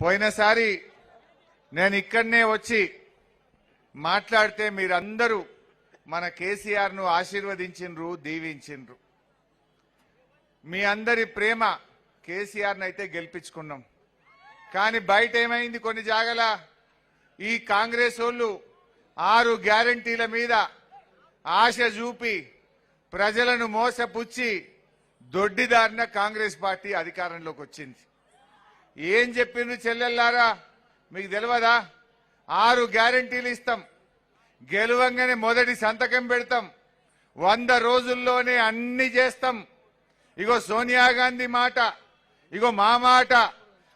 పోయినసారి నేను ఇక్కడనే వచ్చి మాట్లాడితే మీరందరూ మన కేసీఆర్ను ఆశీర్వదించిండ్రు దీవించిండ్రు మీ అందరి ప్రేమ కేసీఆర్ని అయితే గెలిపించుకున్నాం. కానీ బయట ఏమైంది కొన్ని జాగల? ఈ కాంగ్రెస్ వాళ్ళు ఆరు గ్యారంటీల మీద ఆశ చూపి ప్రజలను మోసపుచ్చి దొడ్డిదారిన కాంగ్రెస్ పార్టీ అధికారంలోకి వచ్చింది ఏం చెప్పిండ్రు చెల్లెల్లారా? మీకు తెలియదా? ఆరు గ్యారంటీలు ఇస్తాం. గెలవంగానే మొదటి సంతకం పెడతాం. వంద రోజుల్లోనే అన్ని చేస్తాం. ఇగో సోనియా గాంధీ మాట ఇగో మా మాట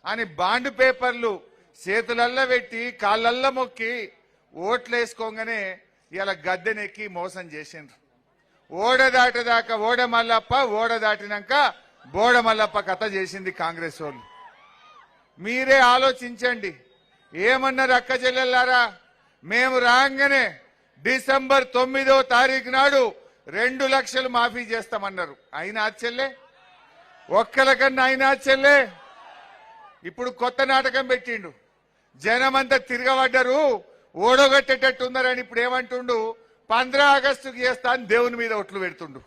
అని బాండ్ పేపర్లు చేతులల్లో పెట్టి కాళ్ళల్లో మొక్కి ఓట్లు వేసుకోగానే ఇలా గద్దెనెక్కి మోసం చేసిండ్రు. ఓడదాటదాకా ఓడమల్లప్ప ఓడ మల్లప్ప దాటినాక బోడ మల్లప్ప కథ చేసింది కాంగ్రెస్ వాళ్ళు. మీరే ఆలోచించండి. ఏమన్నారు అక్క చెల్లెళ్ళారా మేము రాగానే డిసెంబర్ తొమ్మిదో తారీఖు నాడు రెండు లక్షలు మాఫీ చేస్తామన్నారు. అయినా చెల్లె? ఒక్కలకన్నా అయినా చెల్లె? ఇప్పుడు కొత్త నాటకం పెట్టిండు. జనమంతా తిరగబడ్డరు. ఓడగొట్టేటట్టు ఉన్నారని ఇప్పుడు ఏమంటుండు? పంద్రా ఆగస్టుకి చేస్తా అని దేవుని మీద ఒట్లు పెడుతుండు.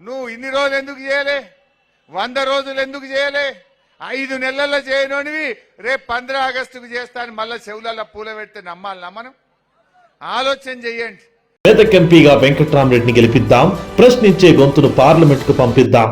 నువ్వు ఇన్ని రోజులు ఎందుకు చేయలే? వంద రోజులు ఎందుకు చేయలే? ఐదు నెలల్లో చేయనోనివి రేపు పంద్రా ఆగస్టుకు చేస్తాను మళ్ళీ చెవులలో పూల పెడితే నమ్మాలనా మనం. ఆలోచన చెయ్యండి. ఎంపీగా వెంకట్రామరెడ్డిని గెలిపిద్దాం ప్రశ్నించే గొంతును పార్లమెంట్కు పంపిద్దాం.